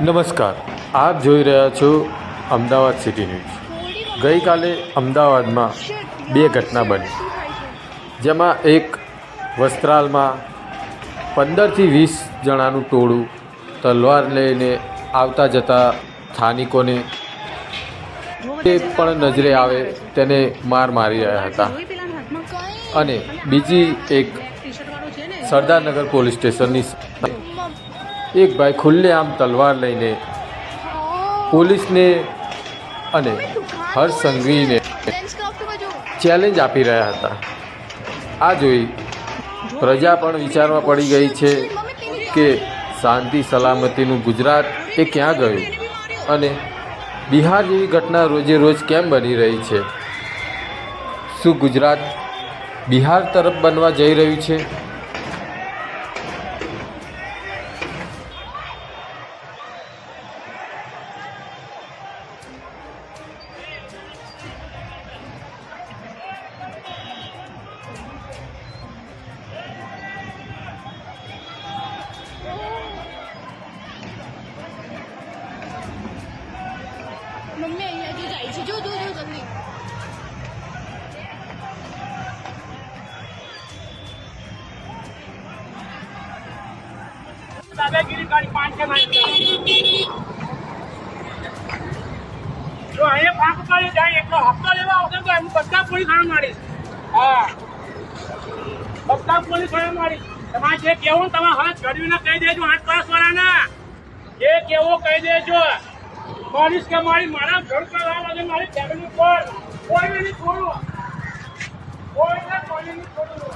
નમસ્કાર, આપ જોઈ રહ્યા છો અમદાવાદ સિટી ન્યૂઝ. ગઈકાલે અમદાવાદમાં બે ઘટના બની. જેમાં એક વસ્ત્રાલમાં પંદરથી વીસ જણાનું ટોળું તલવાર લઈને આવતા જતા સ્થાનિકોને તે પણ નજરે આવે તેને માર મારી રહ્યા હતા. અને બીજી એક સરદારનગર પોલીસ સ્ટેશનની એક ભાઈ ખુલ્લેઆમ તલવાર લઈને પોલીસને અને હર્ષ સંઘવીને ચેલેન્જ આપી રહ્યા હતા. આ જોઈ પ્રજા પણ વિચારવા પડી ગઈ છે કે શાંતિ, સલામતીનું ગુજરાત એ ક્યાં ગયું અને બિહાર જેવી ઘટના રોજે રોજ કેમ બની રહી છે? શું ગુજરાત બિહાર તરફ બનવા જઈ રહ્યું છે? મમ્મી અહીંયાથી જાય છે. જો જો જલ્દી પાંચ અહીંયા ઉપાડી જાય એટલો હપ્તો લેવા આવશે તો એમ બધા પોલીસ ખાણ મારીશ હા. બધા પોલીસ ખાણ મારીશ તમારે જે કેવું તમે હવે ગરીબને કહી દેજો આઠ ક્લાસ વાળાના. જે કેવું કહી દેજો. પોલીસ કે મારી, મારા ઘર પર અને મારી ફેમિલી પર. કોઈને નહીં છોડું. કોઈને કોઈને નહીં છોડું.